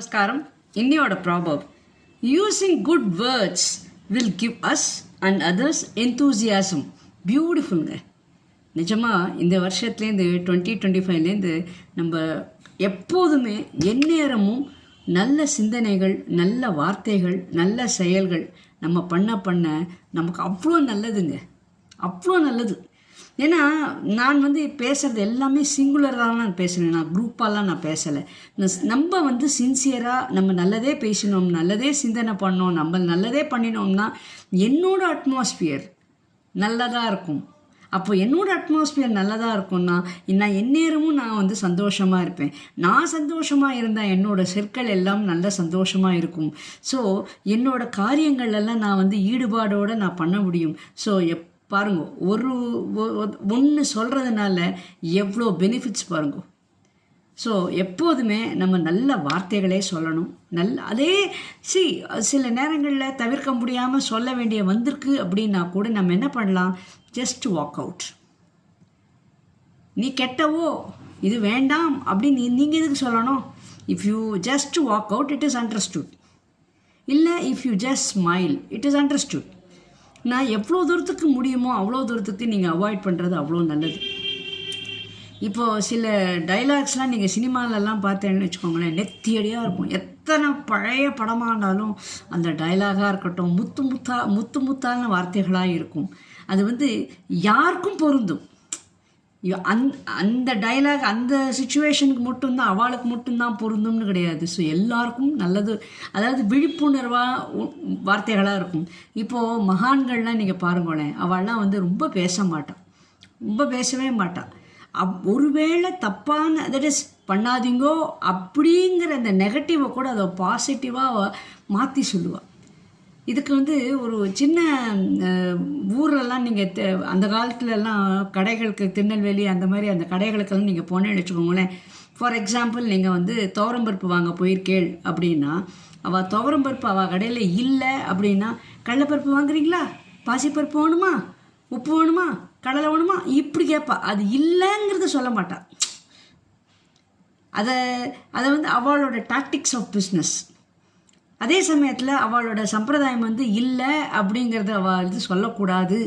நமஸ்காரம். இன்னையோட proverb using good words will give us and others enthusiasm பியூட்டிஃபுல்ங்க நிஜமாக இந்த வருஷத்துலேருந்து டுவெண்ட்டி டுவெண்ட்டி ஃபைவ்லேருந்து நம்ம எப்போதுமே எந்நேரமும் நல்ல சிந்தனைகள் நல்ல வார்த்தைகள் நல்ல செயல்கள் நம்ம பண்ண பண்ண நமக்கு அவ்வளோ நல்லதுங்க. அவ்வளோ நல்லது. ஏன்னா நான் வந்து பேசுகிறது எல்லாமே சிங்குலராக நான் பேசுகிறேன் நான் குரூப்பாலாம் நான் பேசலை. நம்ம வந்து சின்சியராக நம்ம நல்லதே பேசினோம் நல்லதே சிந்தனை பண்ணோம் நம்ம நல்லதே பண்ணினோம்னா என்னோட அட்மாஸ்பியர் நல்லதாக இருக்கும். அப்போ என்னோடய அட்மாஸ்பியர் நல்லதாக இருக்கும்னா நான் எந்நேரமும் நான் வந்து சந்தோஷமாக இருப்பேன். நான் சந்தோஷமாக இருந்தால் என்னோடய சொற்கள் எல்லாம் நல்ல சந்தோஷமாக இருக்கும். ஸோ என்னோட காரியங்கள் எல்லாம் நான் வந்து ஈடுபாடோடு நான் பண்ண முடியும். ஸோ எப் பாருங்க ஒரு ஒன்று சொல்கிறதுனால எவ்வளோ பெனிஃபிட்ஸ் பாருங்க. ஸோ எப்போதுமே நம்ம நல்ல வார்த்தைகளே சொல்லணும். நல்ல அதே சி சில நேரங்களில் தவிர்க்க முடியாமல் சொல்ல வேண்டிய வந்திருக்கு அப்படின்னா கூட நம்ம என்ன பண்ணலாம்? ஜஸ்ட் வாக் அவுட் நீ கெட்டவோ இது வேண்டாம் அப்படின்னு நீங்கள் எதுக்கு சொல்லணும்? If you just walk out it is understood இல்லை if you just smile it is understood நான் எவ்வளோ தூரத்துக்கு முடியுமோ அவ்வளோ தூரத்துக்கு நீங்கள் அவாய்ட் பண்ணுறது அவ்வளோ நல்லது. இப்போது சில டைலாக்ஸ்லாம் நீங்கள் சினிமாலெல்லாம் பார்த்தேன்னு வச்சுக்கோங்களேன் நெத்தியடியாக இருக்கும். எத்தனை பழைய படமாக இருந்தாலும் அந்த டைலாகாக இருக்கட்டும் முத்து முத்தா முத்து முத்தான வார்த்தைகளாக இருக்கும். அது வந்து யாருக்கும் பொருந்தும். அந் அந்த டைலாக் அந்த சுச்சுவேஷனுக்கு மட்டும்தான் அவளுக்கு மட்டும்தான் பொருந்தும்னு கிடையாது. ஸோ எல்லாருக்கும் நல்லது அதாவது விழிப்புணர்வாக வார்த்தைகளாக இருக்கும். இப்போது மகான்கள்லாம் நீங்கள் பாருங்களேன் அவள்லாம் வந்து ரொம்ப பேச மாட்டான் ரொம்ப பேசவே மாட்டான் அப் ஒருவேளை தப்பான தட் இஸ் பண்ணாதீங்கோ அப்படிங்கிற அந்த நெகட்டிவை கூட அதை பாசிட்டிவாக மாற்றி சொல்லுவாள் இதுக்கு வந்து ஒரு சின்ன ஊர்லலாம் நீங்கள் அந்த காலத்துலலாம் கடைகளுக்கு திருநெல்வேலி அந்த மாதிரி அந்த கடைகளுக்கெல்லாம் நீங்கள் போனேன்னு வச்சுக்கோங்களேன். ஃபார் எக்ஸாம்பிள் நீங்கள் வந்து துவரம்பருப்பு வாங்க போயிருக்கேள் அப்படின்னா அவள் துவரம்பருப்பு அவள் கடையில் இல்லை அப்படின்னா கடலைப்பருப்பு வாங்குறீங்களா? பாசிப்பருப்பு வேணுமா? உப்பு வேணுமா? கடலை வேணுமா? இப்படி கேட்பா அது இல்லைங்கிறத சொல்ல மாட்டாள் அதை அதை வந்து அவளோட டாக்டிக்ஸ் ஆஃப் பிஸ்னஸ் அதே சமயத்தில் அவளோட சம்பிரதாயம் வந்து இல்லை அப்படிங்கிறத அவள் வந்து சொல்லக்கூடாது.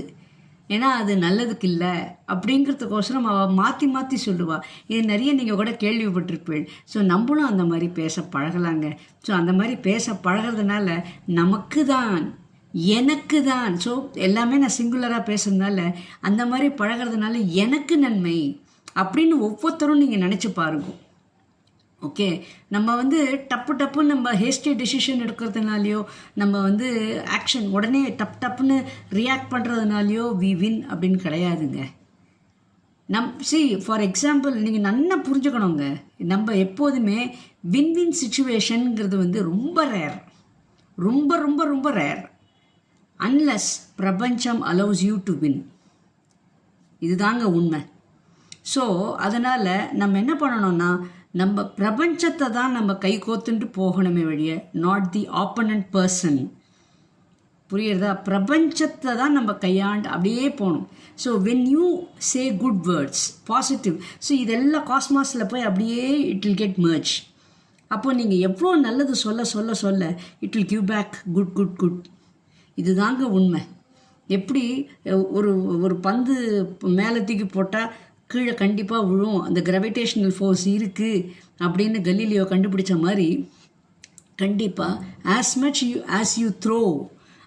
ஏன்னா அது நல்லதுக்கு இல்லை அப்படிங்கிறதுக்கோசரம் அவள் மாற்றி மாற்றி சொல்லுவாள் இது நிறைய நீங்கள் கூட கேள்விப்பட்டிருப்பீள். ஸோ நம்மளும் அந்த மாதிரி பேச பழகலாங்க. ஸோ அந்த மாதிரி பேச பழகிறதுனால நமக்கு தான் எனக்கு தான் ஸோ எல்லாமே நான் சிங்குலராக பேசுகிறதுனால அந்த மாதிரி பழகிறதுனால எனக்கு நன்மை அப்படின்னு ஒவ்வொருத்தரும் நீங்கள் நினச்சி பாருங்க. ஓகே நம்ம வந்து டப்பு டப்புன்னு நம்ம ஹேஸ்டி டெசிஷன் எடுக்கிறதுனாலையோ நம்ம வந்து ஆக்ஷன் உடனே டப் டப்புன்னு ரியாக்ட் பண்ணுறதுனாலையோ வி வின் அப்படின்னு கிடையாதுங்க. நம் சி ஃபார் எக்ஸாம்பிள் நீங்கள் நல்லா புரிஞ்சுக்கணுங்க. நம்ம எப்போதுமே வின் வின் சுச்சுவேஷனுங்கிறது வந்து ரொம்ப ரேர் ரொம்ப ரொம்ப ரொம்ப ரேர் அன்லஸ் பிரபஞ்சம் அலௌஸ் யூ டு வின் இதுதாங்க உண்மை. ஸோ அதனால் நம்ம என்ன பண்ணணும்னா நம்ம பிரபஞ்சத்தை தான் நம்ம கை கோத்துட்டு போகணுமே வழிய நாட் தி ஆப்பனண்ட் பர்சன் புரியுறதா? பிரபஞ்சத்தை தான் நம்ம கையாண்டு அப்படியே போகணும். So when you say good words positive so இதெல்லாம் காஸ்மாஸில் போய் அப்படியே இட் வில் கெட் மர்ச் அப்போது நீங்கள் எவ்வளோ நல்லது சொல்ல சொல்ல சொல்ல it will give back good good good இதுதாங்க உண்மை. எப்படி ஒரு ஒரு பந்து மேலே தூக்கி போட்டால் கீழே கண்டிப்பாக விழும். அந்த கிராவிடேஷனல் ஃபோர்ஸ் இருக்குது அப்படின்னு கலீலியோ கண்டுபிடிச்ச மாதிரி கண்டிப்பாக as much you as you throw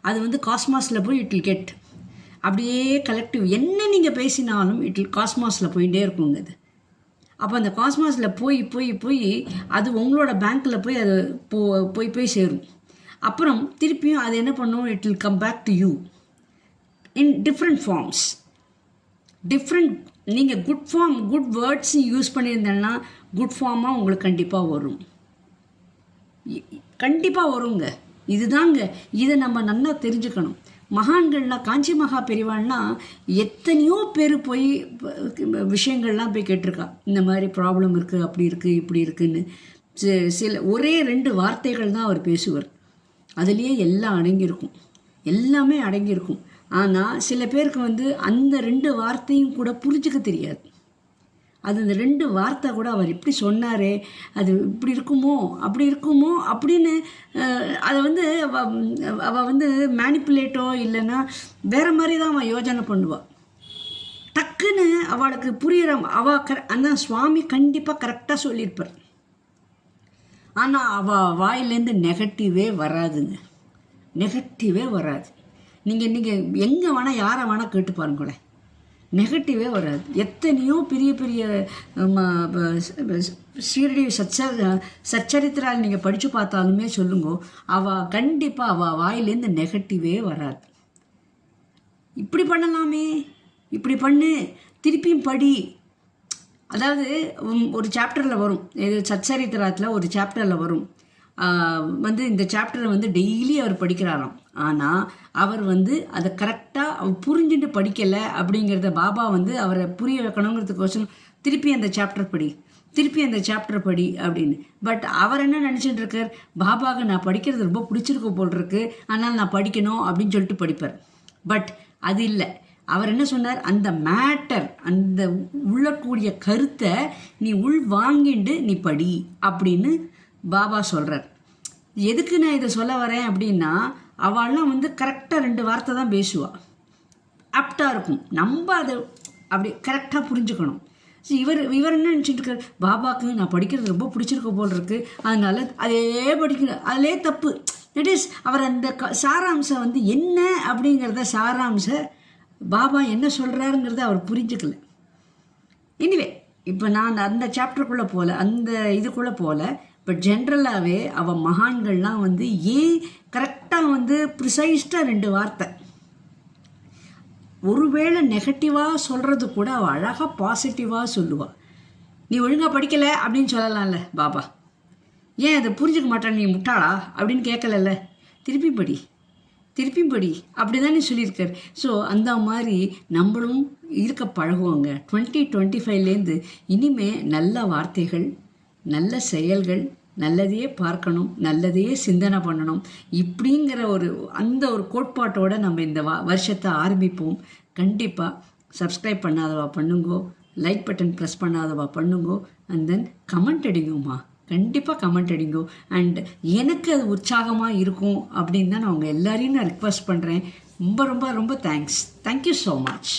அது வந்து காஸ்மாஸில் போய் இட் வில் கெட் அப்படியே கலெக்டிவ் என்ன நீங்கள் பேசினாலும் இட் வில் காஸ்மாஸில் போயிட்டே இருக்குங்க அது. அப்போ அந்த காஸ்மாஸில் போய் போய் போய் அது உங்களோட பேங்க்கில் போய் அது போ போய் போய் சேரும். அப்புறம் திருப்பியும் அது என்ன பண்ணும்? It will come back to you in different forms different நீங்கள் good form good words use பண்ணியிருந்தேன்னா good ஃபார்மாக உங்களுக்கு கண்டிப்பாக வரும். கண்டிப்பாக வருங்க. இதுதாங்க. இதை நம்ம நல்லா தெரிஞ்சுக்கணும். மகான்கள்லாம் காஞ்சி மகா பெரியவாள்னா எத்தனையோ பேர் போய் விஷயங்கள்லாம் போய் கேட்டிருக்கா. இந்த மாதிரி ப்ராப்ளம் இருக்குது அப்படி இருக்குது இப்படி இருக்குன்னு. சில ஒரே ரெண்டு வார்த்தைகள் தான் அவர் பேசுவார். அதுலேயே எல்லாம் அடங்கியிருக்கும். எல்லாமே அடங்கியிருக்கும். ஆனால் சில பேருக்கு வந்து அந்த ரெண்டு வார்த்தையும் கூட புரிஞ்சுக்க தெரியாது. அது அந்த ரெண்டு வார்த்தை கூட அவர் இப்படி சொன்னாரே அது இப்படி இருக்குமோ அப்படி இருக்குமோ அப்படின்னு அதை வந்து அவ- வந்து மேனிப்புலேட்டோ இல்லைன்னா வேற மாதிரி தான் அவன் யோஜனை பண்ணுவாள் டக்குன்னு அவளுக்கு புரியுற அவ கர அந்த சுவாமி கண்டிப்பாக கரெக்டாக சொல்லியிருப்பார். ஆனால் அவள் வாயிலேருந்து நெகட்டிவே வராதுங்க. நெகட்டிவே வராது. நீங்கள் நீங்கள் எங்கே வேணால் யாரை வேணால் கேட்டு பாருங்களேன் நெகட்டிவே வராது. எத்தனையோ பெரிய பெரிய ம, ப- சீரடி சச்ச சச்சரித்திரால் நீங்கள் படித்து பார்த்தாலுமே சொல்லுங்க அவள் கண்டிப்பாக அவள் வாயிலேருந்து நெகட்டிவே வராது. இப்படி பண்ணலாமே. இப்படி பண்ணு. திருப்பியும் படி. அதாவது ஒரு சாப்டரில் வரும். இது சச்சரித்திரத்தில் ஒரு சாப்டரில் வரும். வந்து இந்த சாப்டரை வந்து டெய்லி அவர் படிக்கிறாராம். ஆனால் அவர் வந்து அதை கரெக்டாக அவர் புரிஞ்சுட்டு படிக்கலை அப்படிங்கிறத பாபா வந்து அவரை புரிய வைக்கணுங்கிறதுக்கோசரம் திருப்பி அந்த சாப்டர் படி திருப்பி அந்த சாப்டர் படி அப்படின்னு. பட் அவர் என்ன நினச்சிட்டு இருக்கார்? பாபாவுக்கு நான் படிக்கிறது ரொம்ப பிடிச்சிருக்க போல் இருக்கு அதனால் நான் படிக்கணும் அப்படின்னு சொல்லிட்டு படிப்பார். பட் அது இல்லை. அவர் என்ன சொன்னார்? அந்த மேட்டர் அந்த உள்ளக்கூடிய கருத்தை நீ உள் வாங்கிண்டு நீ படி அப்படின்னு பாபா சொல்கிறார் எதுக்கு நான் இதை சொல்ல வரேன் அப்படின்னா அவள்லாம் வந்து கரெக்டாக ரெண்டு வார்த்தை தான் பேசுவாள் ஆப்டாக இருக்கும். நம்ம அதை அப்படி கரெக்டாக புரிஞ்சுக்கணும். ஸோ இவர் இவர் என்ன நினச்சிட்டு இருக்கார்? பாபாவுக்கு நான் படிக்கிறது ரொம்ப பிடிச்சிருக்க போல் இருக்கு. அதனால அதே படிக்கிற அதிலே தப்பு. இட் இஸ் அவர் அந்த க சாராம்சம் வந்து என்ன அப்படிங்கிறத சாராம்ச பாபா என்ன சொல்கிறாருங்கிறத அவர் புரிஞ்சுக்கல. எனிவே இப்போ நான் அந்த சாப்டருக்குள்ளே போகல அந்த இதுக்குள்ளே போகல பட் ஜென்ரலாகவே அவள் மகான்கள்லாம் வந்து ஏன் கரெக்டாக வந்து ப்ரிசைஸ்டாக ரெண்டு வார்த்தை. ஒருவேளை நெகட்டிவாக சொல்கிறது கூட அவள் அழகாக பாசிட்டிவாக சொல்லுவாள் நீ ஒழுங்காக படிக்கலை அப்படின்னு சொல்லலாம்ல பாபா. ஏன் அதை புரிஞ்சுக்க மாட்டான் நீ முட்டாளா அப்படின்னு கேட்கலல்ல? திருப்பி படி. திருப்பி படி. அப்படி தானே சொல்லியிருக்கார். ஸோ அந்த மாதிரி நம்மளும் இருக்க பழகுவாங்க. டுவெண்ட்டி டுவெண்ட்டி ஃபைவ்லேருந்து இனிமே நல்ல வார்த்தைகள் நல்ல செயல்கள் நல்லதையே பார்க்கணும் நல்லதையே சிந்தனை பண்ணணும். இப்படிங்கிற ஒரு அந்த ஒரு கோட்பாட்டோடு நம்ம இந்த வா வருஷத்தை ஆரம்பிப்போம். கண்டிப்பாக சப்ஸ்கிரைப் பண்ணாதவா பண்ணுங்கோ லைக் பட்டன் ப்ரெஸ் பண்ணாதவா பண்ணுங்கோ அண்ட் தென் கமெண்ட் அடிங்கம்மா. கண்டிப்பாக கமெண்ட் அடிங்கோ. அண்ட் எனக்கு அது உற்சாகமாக இருக்கும் அப்படின்னு தான் நான் உங்கள் எல்லாரையும் நான் ரிக்வஸ்ட் பண்ணுறேன் ரொம்ப ரொம்ப ரொம்ப தேங்க்ஸ் தேங்க்யூ ஸோ மச்